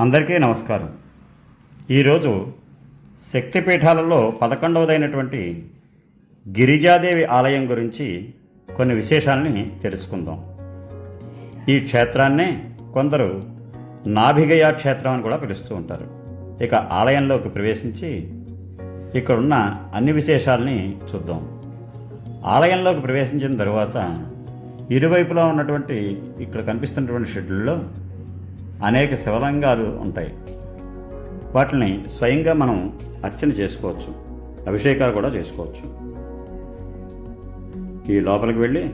అందరికీ నమస్కారం. ఈరోజు శక్తిపీఠాలలో పదకొండవదైనటువంటి గిరిజాదేవి ఆలయం గురించి కొన్ని విశేషాలని తెలుసుకుందాం. ఈ క్షేత్రాన్నే కొందరు నాభిగయ క్షేత్రం అని కూడా పిలుస్తూ ఉంటారు. ఇక ఆలయంలోకి ప్రవేశించి ఇక్కడున్న అన్ని విశేషాలని చూద్దాం. ఆలయంలోకి ప్రవేశించిన తర్వాత ఇరువైపులా ఉన్నటువంటి ఇక్కడ కనిపిస్తున్నటువంటి షెడ్యూల్లో అనేక శివలింగాలు ఉంటాయి. వాటిని స్వయంగా మనం అర్చన చేసుకోవచ్చు. అభిషేకాలు కూడా చేసుకోవచ్చు. ఈ లోపలికి వెళ్ళి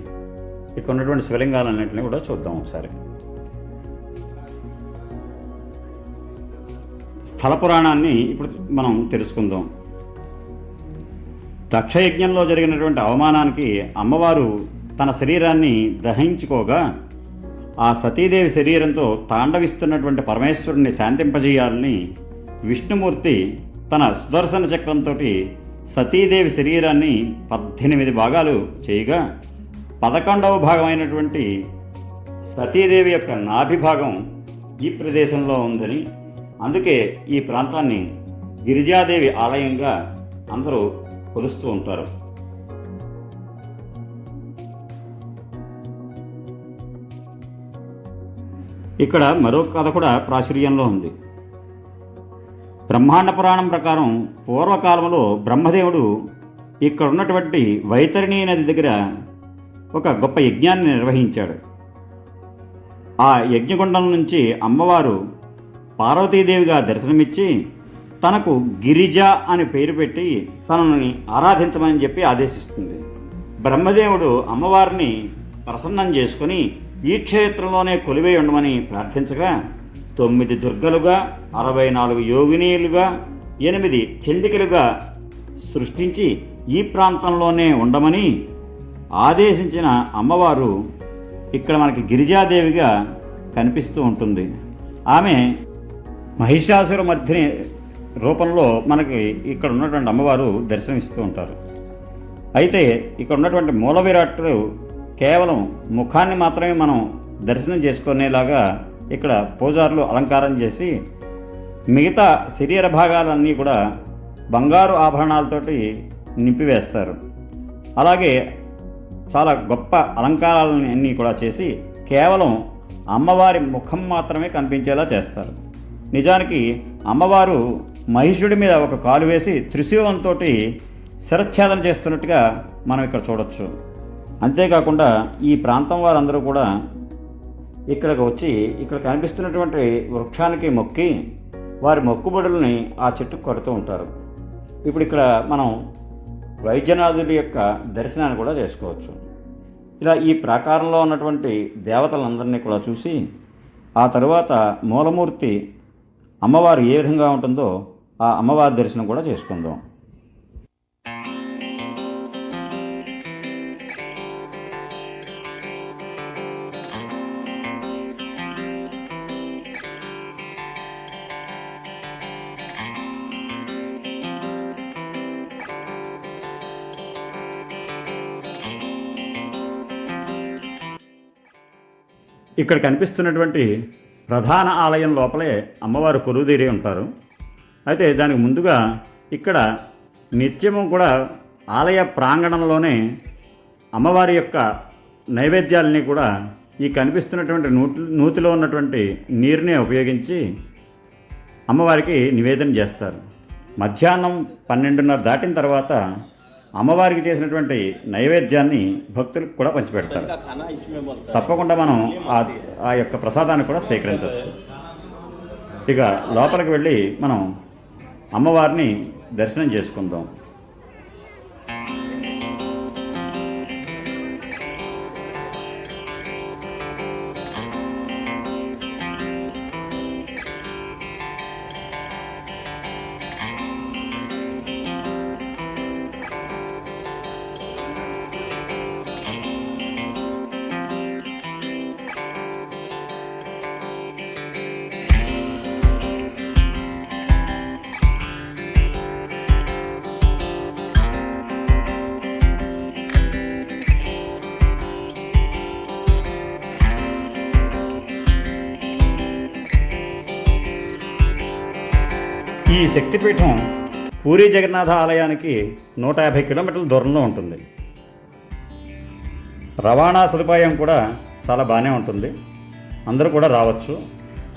ఇక్కడ ఉన్నటువంటి శివలింగాలన్నింటినీ కూడా చూద్దాం ఒకసారి. స్థల పురాణాన్ని ఇప్పుడు మనం తెలుసుకుందాం. దక్షయజ్ఞంలో జరిగినటువంటి అవమానానికి అమ్మవారు తన శరీరాన్ని దహించుకోగా ఆ సతీదేవి శరీరంతో తాండవిస్తున్నటువంటి పరమేశ్వరుని శాంతింపజేయాలని విష్ణుమూర్తి తన సుదర్శన చక్రంతో సతీదేవి శరీరాన్ని పద్దెనిమిది భాగాలు చేయగా పదకొండవ భాగమైనటువంటి సతీదేవి యొక్క నాభి భాగం ఈ ప్రదేశంలో ఉందని అందుకే ఈ ప్రాంతాన్ని గిరిజాదేవి ఆలయంగా అందరూ కొలుస్తూ ఉంటారు. ఇక్కడ మరో కథ కూడా ప్రాచుర్యంలో ఉంది. బ్రహ్మాండ పురాణం ప్రకారం పూర్వకాలంలో బ్రహ్మదేవుడు ఇక్కడ ఉన్నటువంటి వైతరిణీ నది దగ్గర ఒక గొప్ప యజ్ఞాన్ని నిర్వహించాడు. ఆ యజ్ఞగుండం నుంచి అమ్మవారు పార్వతీదేవిగా దర్శనమిచ్చి తనకు గిరిజ అని పేరు పెట్టి తనని ఆరాధించమని చెప్పి ఆదేశిస్తుంది. బ్రహ్మదేవుడు అమ్మవారిని ప్రసన్నం చేసుకుని ఈ క్షేత్రంలోనే కొలివై ఉండమని ప్రార్థించగా తొమ్మిది దుర్గలుగా అరవై నాలుగు యోగినీయులుగా ఎనిమిది చండికలుగా సృష్టించి ఈ ప్రాంతంలోనే ఉండమని ఆదేశించిన అమ్మవారు ఇక్కడ మనకి గిరిజాదేవిగా కనిపిస్తూ ఉంటుంది. ఆమె మహిషాసుర మధ్యని రూపంలో మనకి ఇక్కడ ఉన్నటువంటి అమ్మవారు దర్శనమిస్తూ ఉంటారు. అయితే ఇక్కడ ఉన్నటువంటి మూల విరాట్లు కేవలం ముఖాన్ని మాత్రమే మనం దర్శనం చేసుకునేలాగా ఇక్కడ పూజారులు అలంకారం చేసి మిగతా శరీర భాగాలన్నీ కూడా బంగారు ఆభరణాలతోటి నింపివేస్తారు. అలాగే చాలా గొప్ప అలంకారాలని అన్నీ కూడా చేసి కేవలం అమ్మవారి ముఖం మాత్రమే కనిపించేలా చేస్తారు. నిజానికి అమ్మవారు మహిషుడి మీద ఒక కాలు వేసి త్రిశూలంతో శిరచ్ఛేదన చేస్తున్నట్టుగా మనం ఇక్కడ చూడొచ్చు. అంతేకాకుండా ఈ ప్రాంతం వారందరూ కూడా ఇక్కడికి వచ్చి ఇక్కడ కనిపిస్తున్నటువంటి వృక్షానికి మొక్కి వారి మొక్కుబడుల్ని ఆ చెట్టుకు కడుతూ ఉంటారు. ఇప్పుడు ఇక్కడ మనం వైద్యనాథుడి యొక్క దర్శనాన్ని కూడా చేసుకోవచ్చు. ఇలా ఈ ప్రాకారంలో ఉన్నటువంటి దేవతలందరినీ కూడా చూసి ఆ తరువాత మూలమూర్తి అమ్మవారు ఏ విధంగా ఉంటుందో ఆ అమ్మవారి దర్శనం కూడా చేసుకుందాం. ఇక్కడ కనిపిస్తున్నటువంటి ప్రధాన ఆలయం లోపలే అమ్మవారు కొలువుదీరి ఉంటారు. అయితే దానికి ముందుగా ఇక్కడ నిత్యము కూడా ఆలయ ప్రాంగణంలోనే అమ్మవారి యొక్క నైవేద్యాలని కూడా ఈ కనిపిస్తున్నటువంటి నూతి నూతిలో ఉన్నటువంటి నీరునే ఉపయోగించి అమ్మవారికి నివేదన చేస్తారు. మధ్యాహ్నం పన్నెండున్నర దాటిన తర్వాత అమ్మవారికి చేసినటువంటి నైవేద్యాన్ని భక్తులకు కూడా పంచిపెడతారు. తప్పకుండా మనం ఆ ఆ యొక్క ప్రసాదాన్ని కూడా స్వీకరించవచ్చు. ఇక లోపలికి వెళ్ళి మనం అమ్మవారిని దర్శనం చేసుకుందాం. ఈ శక్తిపీఠం పూరి జగన్నాథ ఆలయానికి నూట యాభై కిలోమీటర్ల దూరంలో ఉంటుంది. రవాణా సదుపాయం కూడా చాలా బాగానే ఉంటుంది. అందరూ కూడా రావచ్చు.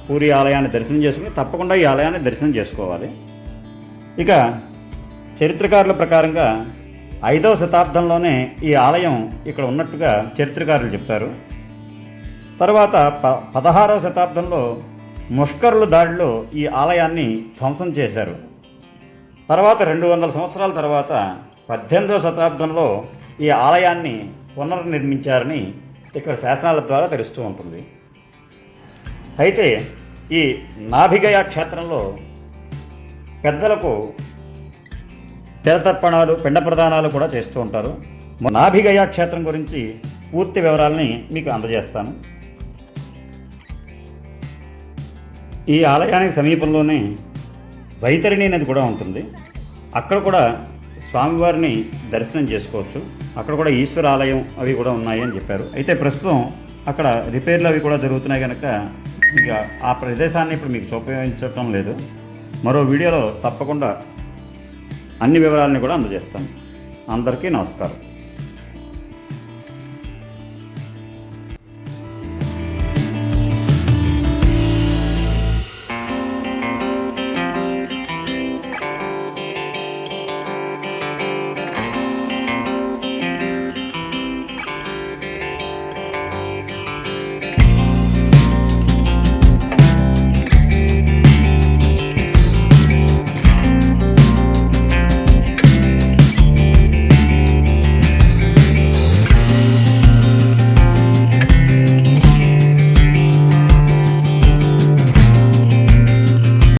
పూరి ఆలయాన్ని దర్శనం చేసుకుని తప్పకుండా ఈ ఆలయాన్ని దర్శనం చేసుకోవాలి. ఇక చరిత్రకారుల ప్రకారంగా ఐదవ శతాబ్దంలోనే ఈ ఆలయం ఇక్కడ ఉన్నట్టుగా చరిత్రకారులు చెప్తారు. తర్వాత ప పదహారవ శతాబ్దంలో ముష్కరుల దాడిలో ఈ ఆలయాన్ని ధ్వంసం చేశారు. తర్వాత రెండు వందల సంవత్సరాల తర్వాత పద్దెనిమిదవ శతాబ్దంలో ఈ ఆలయాన్ని పునర్నిర్మించారని ఇక్కడ శాసనాల ద్వారా తెలుస్తూ ఉంటుంది. అయితే ఈ నాభిగయ క్షేత్రంలో పెద్దలకు తెలతర్పణాలు పిండ ప్రదానాలు కూడా చేస్తూ ఉంటారు. నాభిగయ క్షేత్రం గురించి పూర్తి వివరాలని మీకు అందజేస్తాను. ఈ ఆలయానికి సమీపంలోనే వైతరిణి నది కూడా ఉంటుంది. అక్కడ కూడా స్వామివారిని దర్శనం చేసుకోవచ్చు. అక్కడ కూడా ఈశ్వర ఆలయం అవి కూడా ఉన్నాయి అని చెప్పారు. అయితే ప్రస్తుతం అక్కడ రిపేర్లు అవి కూడా జరుగుతున్నాయి కనుక ఇక ఆ ప్రదేశాన్ని ఇప్పుడు మీకు చూపించటం లేదు. మరో వీడియోలో తప్పకుండా అన్ని వివరాలని కూడా అందజేస్తాను అందరికీ నమస్కారం.